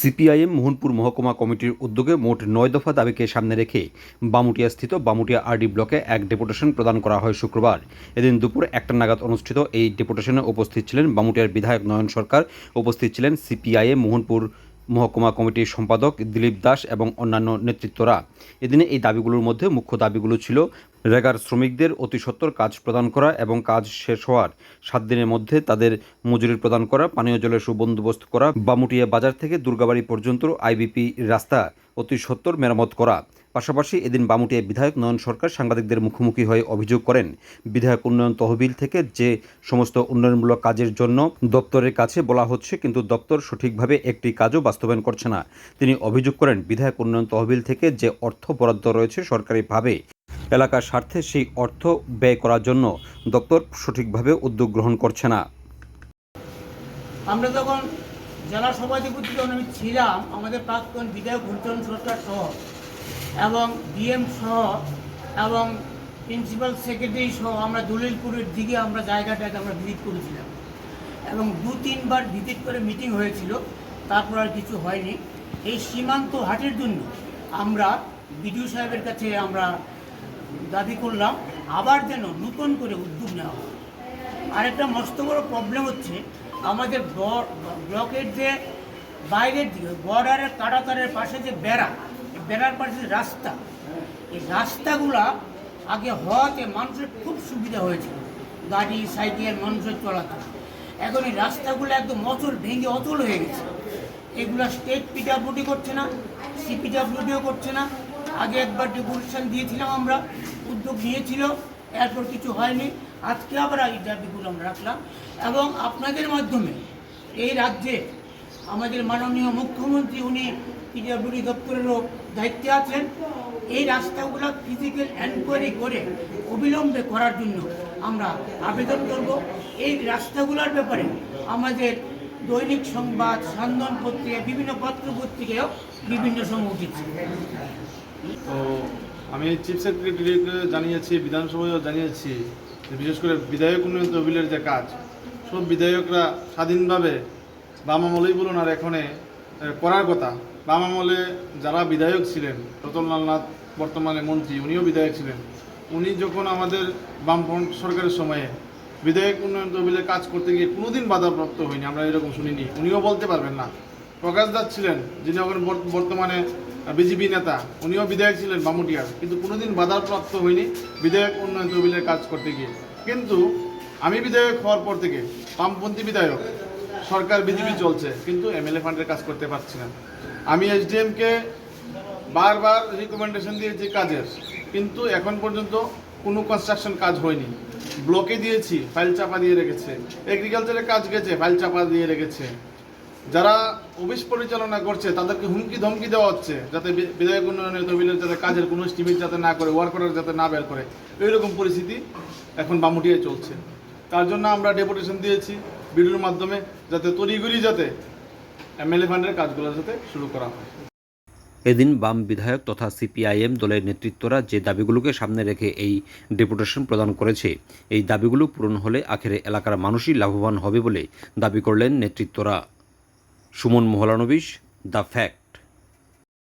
CPIM Mohanpur মহকুমা কমিটির উদ্যোগে মোট নয় দফা দাবিকে সামনে রেখে বামুটিয়া স্থিত বামুটিয়া আরডি ব্লকে এক ডেপুটেশন প্রদান করা হয় শুক্রবার। এদিন দুপুর একটা নাগাদ অনুষ্ঠিত এই ডেপুটেশনে উপস্থিত ছিলেন বামুটিয়ার বিধায়ক নয়ন সরকার, উপস্থিত ছিলেন সিপিআইএম মোহনপুর মহকুমা কমিটির সম্পাদক দিলীপ দাস এবং অন্যান্য নেতৃত্বরা। এদিনে এই দাবিগুলোর মধ্যে মুখ্য দাবিগুলো ছিল রেগার শ্রমিকদের অতি সত্বর কাজ প্রদান করা এবং কাজ শেষ হওয়ার সাত দিনের মধ্যে তাদের মজুরি প্রদান করা, পানীয় জলের সুবন্দোবস্ত করা, বামুটিয়া বাজার থেকে দুর্গাবাড়ি পর্যন্ত আইবিপি রাস্তা অতি সত্বর মেরামত করা। পাশাপাশি এদিন বামুটিয়া বিধায়ক নয়ন সরকার সাংবাদিকদের মুখোমুখি হয়ে অভিযোগ করেন, বিধায়ক উন্নয়ন তহবিল থেকে যে সমস্ত উন্নয়নমূলক কাজের জন্য দপ্তরের কাছে বলা হচ্ছে, কিন্তু দপ্তর সঠিকভাবে একটি কাজও বাস্তবায়ন করছে না। তিনি অভিযোগ করেন, বিধায়ক উন্নয়ন তহবিল থেকে যে অর্থ বরাদ্দ রয়েছে সরকারিভাবে এলাকার স্বার্থে সেই অর্থ ব্যয় করার জন্য দপ্তর সঠিকভাবে উদ্যোগ গ্রহণ করছে না। আমরা তখন জেলা সভাধিপতি যখন আমি ছিলাম, আমাদের প্রাক্তন বিধায়ক ঘুরচরণ সরকার সহ এবং ডিএম সহ এবং প্রিন্সিপাল সেক্রেটারি সহ আমরা দলিলপুরের দিকে আমরা জায়গাটাকে আমরা ভিজিট করেছিলাম। এবং দু তিনবার ভিজিট করে মিটিং হয়েছিল, তারপর আর কিছু হয়নি। এই সীমান্ত হাটের জন্য আমরা বিডিও সাহেবের কাছে আমরা দাবি করলাম, আবার যেন নতুন করে উদ্যোগ নেওয়া হয়। আরেকটা মস্ত বড় প্রবলেম হচ্ছে, আমাদের ব্লকের যে বাইরের দিকে বর্ডারের কাটাতারের পাশে যে বেড়া বেড়ার পাশে যে রাস্তা, এই রাস্তাগুলা আগে হওয়াতে মানুষের খুব সুবিধা হয়েছিল, গাড়ি, সাইকেল, মানুষের চলাচল। এখন এই রাস্তাগুলো একদম অচল, ভেঙে অচল হয়ে গেছে। এগুলো স্টেট পিডাব্লিউডি করছে না সিপিডাব্লিউডিও করছে না আগে একবার ডেপুটেশন দিয়েছিলাম আমরা, উদ্যোগ নিয়েছিল, এরপর কিছু হয়নি। আজকে আবার এই দাবিগুলো আমরা রাখলাম। এবং আপনাদের মাধ্যমে এই রাজ্যে আমাদের মাননীয় মুখ্যমন্ত্রী, উনি পিডাব্লিউডি দপ্তরেরও দায়িত্বে আছেন। এই রাস্তাগুলো ফিজিক্যাল এনকোয়ারি করে অবিলম্বে করার জন্য আমরা আবেদন করব। এই রাস্তাগুলোর ব্যাপারে আমাদের দৈনিক সংবাদ সান্দন পত্রিকা, বিভিন্ন পত্র পত্রিকায়ও বিভিন্ন সময় উঠেছে। তো আমি চিফ সেক্রেটারিকে জানিয়েছি, বিধানসভায়ও জানিয়েছি বিশেষ করে বিধায়ক উন্নয়ন তহবিলের যে কাজ, সব বিধায়করা স্বাধীনভাবে বাম আমলেই বলুন আর এখানে করার কথা। বাম আমলে যারা বিধায়ক ছিলেন, রতনলাল নাথ বর্তমানে মন্ত্রী, উনিও বিধায়ক ছিলেন। উনি যখন আমাদের বামফ্রন্ট সরকারের সময়ে বিধায়ক উন্নয়ন তহবিলের কাজ করতে গিয়ে কোনোদিন বাধাপ্রাপ্ত হয়নি, আমরা এরকম শুনিনি। উনিও বলতে পারবেন না। প্রকাশ দাস ছিলেন, যিনি এখন বর- বর্তমানে বিজেপি নেতা, উনিও বিধায়ক ছিলেন বামুটিয়ার, কিন্তু কোনোদিন বাধাপ্রাপ্ত হয়নি বিধায়ক উন্নয়ন তহবিলের কাজ করতে গিয়ে। কিন্তু আমি বিধায়ক হওয়ার পর থেকে বামপন্থী বিধায়ক, সরকার বিজেপি চলছে, কিন্তু এমএলএ ফান্ডের কাজ করতে পারছি না। আমি এসডিএমকে বারবার রিকমেন্ডেশন দিয়েছি কাজের, কিন্তু এখন পর্যন্ত কোনো কনস্ট্রাকশন কাজ হয়নি। ব্লকে দিয়েছি ফাইল চাপা দিয়ে রেখেছে। এগ্রিকালচারের কাজ গেছে ফাইল চাপা দিয়ে রেখেছে। যারা অফিস পরিচালনা করছে, তাদেরকে হুমকি ধমকি দেওয়া হচ্ছে, যাতে বিধায়ক উন্নয়নের তহবিলের যাতে কাজের কোনো স্টিমেট যাতে না করে ওয়ার্ক অর্ডার যাতে না বের করে। এইরকম পরিস্থিতি এখন বামুটিয়ায় চলছে। তার জন্য আমরা ডেপুটেশন দিয়েছি ভিডিওর মাধ্যমে, যাতে তরিগুলি যাতে এমএলএ ফান্ডের কাজগুলো যাতে শুরু করা হয়। এদিন বাম বিধায়ক তথা সিপিআইএম দলের নেতৃত্বরা যে দাবিগুলোকে সামনে রেখে এই ডেপুটেশন প্রদান করেছে, এই দাবিগুলো পূরণ হলে আখেরে এলাকার মানুষই লাভবান হবে বলে দাবি করলেন নেতৃত্বরা। Suman Mahalanobis, the fact.